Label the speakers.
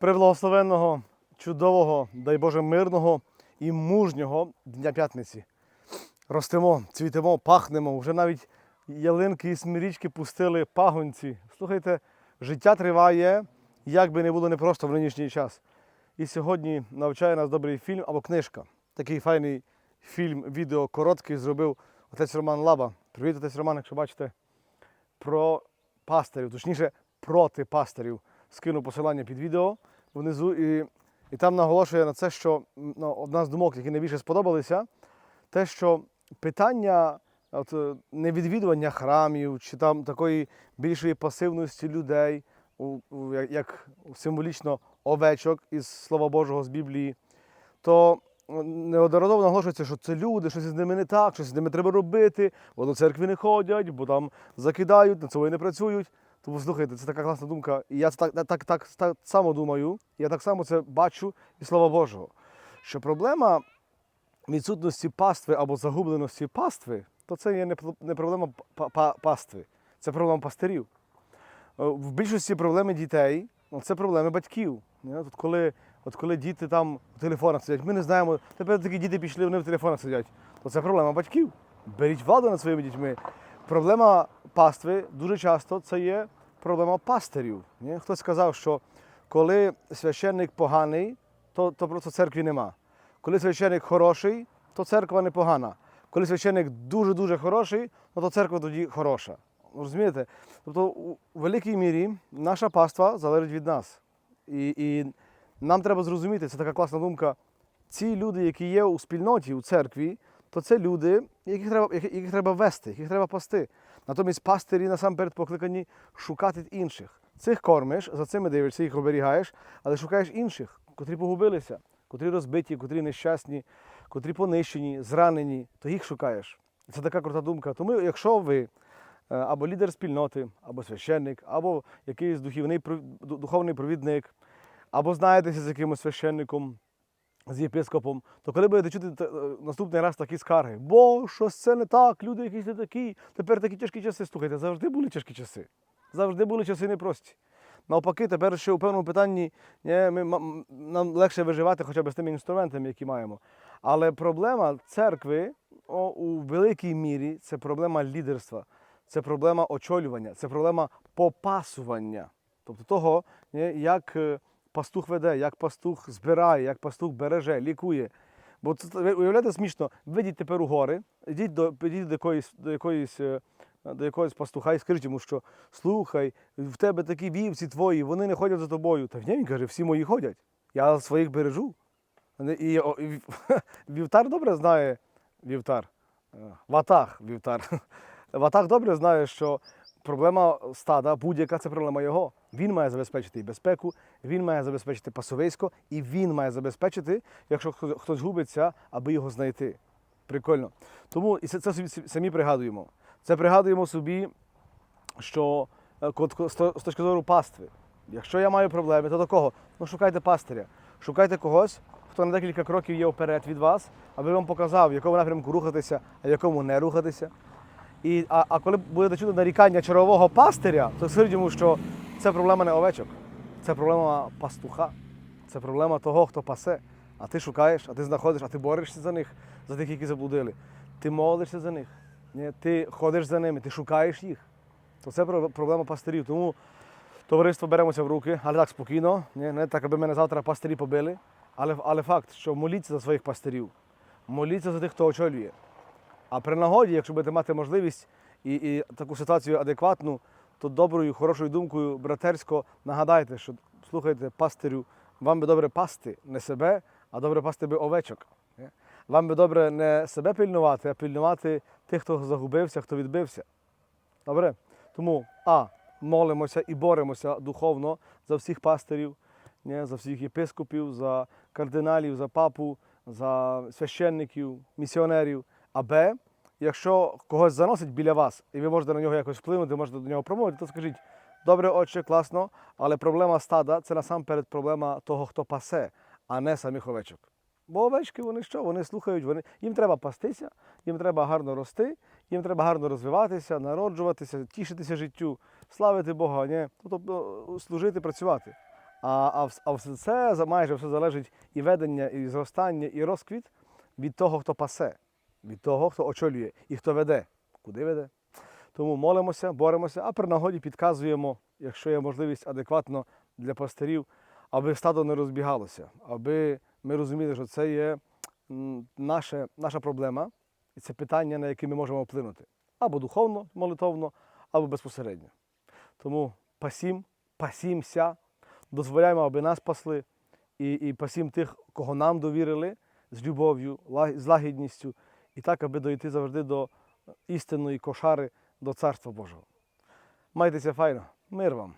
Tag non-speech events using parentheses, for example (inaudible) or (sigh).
Speaker 1: Благословенного, чудового, дай Боже, мирного і мужнього Дня П'ятниці. Ростемо, цвітемо, пахнемо. Вже навіть ялинки і смирічки пустили пагонці. Слухайте, життя триває, як би не було непросто в нинішній час. І сьогодні навчає нас добрий фільм або книжка. Такий файний фільм, відео короткий зробив отець Роман Лаба. Привіт, отець Роман, якщо бачите, про пастирів, точніше, проти пастирів. Скину посилання під відео внизу. І, і там наголошує на це, що ну, одна з думок, які найбільше сподобалися, те, що питання от, е, невідвідування храмів чи там такої більшої пасивності людей, у, у, як, як символічно овечок із Слова Божого з Біблії, то неодноразово наголошується, що це люди, щось з ними не так, щось з ними треба робити, бо до церкви не ходять, бо там закидають, на цього не працюють. Тому слухайте, це така класна думка. І я так, так, так, так само думаю, я так само це бачу і Слова Божого. Що проблема відсутності пастви або загубленості пастви, то це є не, проблема па- па- пастви, це проблема пастирів. Е, В більшості проблеми дітей ну, це проблеми батьків. От коли, от коли діти там в телефонах сидять, ми не знаємо, тепер такі діти пішли, вони в телефонах сидять, то це проблема батьків. Беріть владу над своїми дітьми. Проблема пастви дуже часто це є проблема пастирів. Ні? Хтось сказав, що коли священник поганий, то, то просто церкви нема. Коли священник хороший, то церква непогана. Коли священник дуже-дуже хороший, ну, то церква тоді хороша. Розумієте? Тобто, у великій мірі наша паства залежить від нас. І, і нам треба зрозуміти, це така класна думка. Ці люди, які є у спільноті, у церкві, то це люди, яких треба, яких, треба вести, яких треба пасти. Натомість пастирі насамперед покликані шукати інших. Цих кормиш, за цими дивишся, їх оберігаєш, але шукаєш інших, котрі погубилися, котрі розбиті, котрі нещасні, котрі понищені, зранені, то їх шукаєш. Це така крута думка. Тому, якщо ви е, або лідер спільноти, або священник, або якийсь духовний, духовний провідник, або знаєтеся з якимось священником, з єпископом, то коли будете чути е, наступний раз такі скарги, бо щось це не так, люди якісь не такі, тепер такі тяжкі часи. Слухайте, завжди були тяжкі часи. Завжди були часи непрості. Навпаки, тепер ще у певному питанні ні, ми, нам легше виживати хоча б з тими інструментами, які маємо. Але проблема церкви о, у великій мірі це проблема лідерства, це проблема очолювання, це проблема попасування. Тобто того, ні, як е, пастух веде, як пастух збирає, як пастух береже, лікує. Бо це уявляєте смішно, вийдіть тепер у гори, йдіть до, підіть до якоїсь, до якоїсь, е, до якогось пастуха і скажіть йому, що слухай, в тебе такі вівці твої, вони не ходять за тобою. Та ні, він каже, всі мої ходять. Я своїх бережу. І, о, і (laughs) вівтар добре знає, вівтар, е, ватаг вівтар. (laughs) Ватаг добре знає, що проблема стада будь-яка це проблема його. Він має забезпечити і безпеку, він має забезпечити пасовисько, і він має забезпечити, якщо хтось губиться, аби його знайти. Прикольно. Тому і це, собі самі пригадуємо. Це пригадуємо собі, що е, з точки зору пастви. Якщо я маю проблеми, то до кого? Ну шукайте пастиря. Шукайте когось, хто на декілька кроків є вперед від вас, аби вам показав, в якому напрямку рухатися, а в якому не рухатися. І, а, а коли будете чути нарікання чергового пастиря, то скажіть йому, що це проблема не овечок, це проблема пастуха, це проблема того, хто пасе. А ти шукаєш, а ти знаходиш, а ти борешся за них, за тих, які заблудили. Ти молишся за них, ні? ти ходиш за ними, ти шукаєш їх. То це проблема пастирів. Тому товариство беремося в руки, але так спокійно, ні? не так, аби мене завтра пастирі побили. Але, але факт, що моліться за своїх пастирів, моліться за тих, хто очолює. А при нагоді, якщо будете мати можливість і, і таку ситуацію адекватну, то доброю, хорошою думкою, братерсько нагадайте, що слухайте, пастирю, вам би добре пасти не себе, а добре пасти би овечок. Вам би добре не себе пильнувати, а пильнувати тих, хто загубився, хто відбився. Добре? Тому А. Молимося і боремося духовно за всіх пастирів, за всіх єпископів, за кардиналів, за папу, за священників, місіонерів. А Б. Якщо когось заносить біля вас, і ви можете на нього якось вплинути, можете до нього промовити, то скажіть, добре, отче, класно, але проблема стада це насамперед проблема того, хто пасе, а не самих овечок. Бо овечки вони що? Вони слухають, вони... їм треба пастися, їм треба гарно рости, їм треба гарно розвиватися, народжуватися, тішитися життю, славити Бога, ні? тобто служити, працювати. А, а, а все це майже все залежить і ведення, і зростання, і розквіт від того, хто пасе, від того, хто очолює і хто веде. Куди веде? Тому молимося, боремося, а при нагоді підказуємо, якщо є можливість адекватно для пастирів, аби стадо не розбігалося, аби ми розуміли, що це є наше, наша проблема, і це питання, на яке ми можемо вплинути. Або духовно, молитовно, або безпосередньо. Тому пасім, пасімся, дозволяємо, аби нас пасли, і, і пасім тих, кого нам довірили, з любов'ю, з лагідністю, И така бе дојти заврде до истено и кошаре до Царство Божјо. Мајте се фајно, мервам.